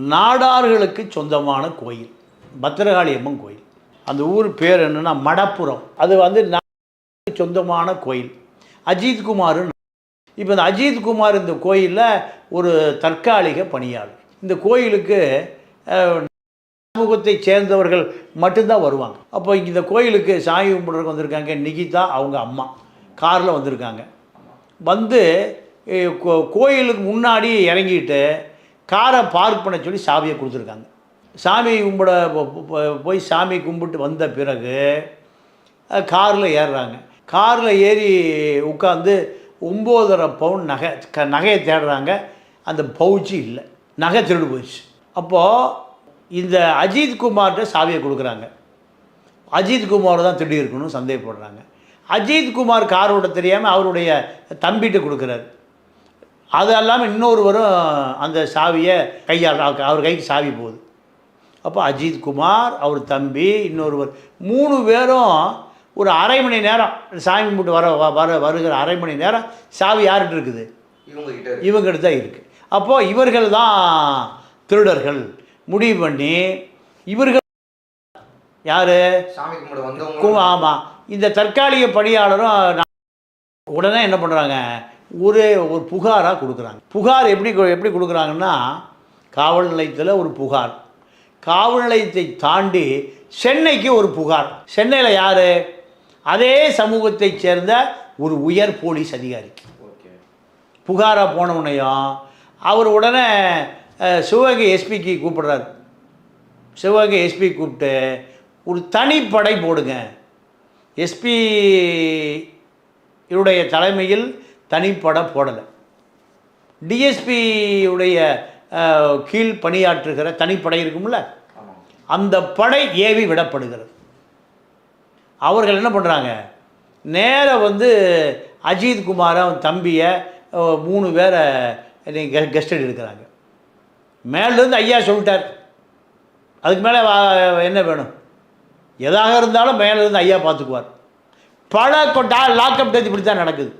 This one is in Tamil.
நாடார்களுக்கு சொந்தமான கோயில் பத்திரகாளி அம்மன் கோயில். அந்த ஊர் பேர் என்னன்னா மடப்புறம். அது வந்து சொந்தமான கோயில். அஜித் குமார் இப்போ இந்த அஜித் குமார் இந்த கோயிலில் ஒரு தற்காலிக பணியாளர். இந்த கோயிலுக்கு சமூகத்தை சேர்ந்தவர்கள் மட்டும்தான் வருவாங்க. அப்போ இந்த கோயிலுக்கு சாமி கும்பிட்றதுக்கு வந்திருக்காங்க நிகிதா அவங்க அம்மா. காரில் வந்திருக்காங்க. வந்து கோ- கோயிலுக்கு முன்னாடி இறங்கிட்டு காரை பார்க் பண்ண சொல்லி சாவியை கொடுத்துருக்காங்க. சாமி கும்பிட போய் சாமி கும்பிட்டு வந்த பிறகு காரில் ஏறுறாங்க. காரில் ஏறி உட்காந்து ஒம்போதரை பவுன் நகை க நகையை தேடுறாங்க. அந்த பவுச்சு இல்லை. நகை திருடு போயிடுச்சு அப்போது இந்த அஜித் குமார்கிட்ட சாவியை கொடுக்குறாங்க. அஜித் குமார் தான் திருடி இருக்கணும்னு சந்தேகப்படுறாங்க. அஜித் குமார் தெரியாமல் அவருடைய தம்பிகிட்ட கொடுக்குறாரு. அது இல்லாமல் இன்னொருவரும் அந்த சாவியை கையால் அவர் கைக்கு சாவி போகுது. அப்போ அஜித் குமார் அவர் தம்பி இன்னொருவர் மூணு பேரும் ஒரு அரை மணி நேரம் சாமி கும்பிட்டு வர வ- வர வருகிற அரை மணி நேரம் சாவி யார்கிட்ட இருக்குது? இவங்க கிட்ட இருக்கு. இவங்ககிட்ட தான் இருக்குது அப்போது இவர்கள் தான் திருடர்கள். முடிவு பண்ணி இவர்கள் யார்? ஆமாம் இந்த தற்காலிக பணியாளரும் உடனே என்ன பண்ணுறாங்க ஒரு ஒரு புகாராக கொடுக்குறாங்க. புகார் எப்படி எப்படி கொடுக்குறாங்கன்னா காவல் நிலையத்தில் ஒரு புகார். காவல் நிலையத்தை தாண்டி சென்னைக்கு ஒரு புகார். சென்னையில் யார்? அதே சமூகத்தைச் சேர்ந்த ஒரு உயர் போலீஸ் அதிகாரி. ஓகே. புகாராக போனவுடனேயும் அவர் உடனே சிவகங்கை எஸ்பிக்கு கூப்பிடுறாரு. சிவகங்கை எஸ்பி கூப்பிட்டு ஒரு தனிப்படை போடுங்க. எஸ்பி இவருடைய தலைமையில் தனிப்படை போடலை. டிஎஸ்பியுடைய கீழ் பணியாற்றுகிற தனிப்படை இருக்கும்ல? அந்த படை ஏவி விடப்படுகிறது. அவர்கள் என்ன பண்ணுறாங்க நேராக வந்து அஜித் குமாரை அவன் தம்பியை மூணு பேரை கெஸ்டடி எடுக்கிறாங்க. மேலேருந்து ஐயா சொல்லிட்டார். அதுக்கு மேலே என்ன வேணும்? எதாக இருந்தாலும் மேலேருந்து ஐயா பார்த்துக்குவார் பல கொட்டா லாக்அப் டேஜ் இப்படி தான் நடக்குது.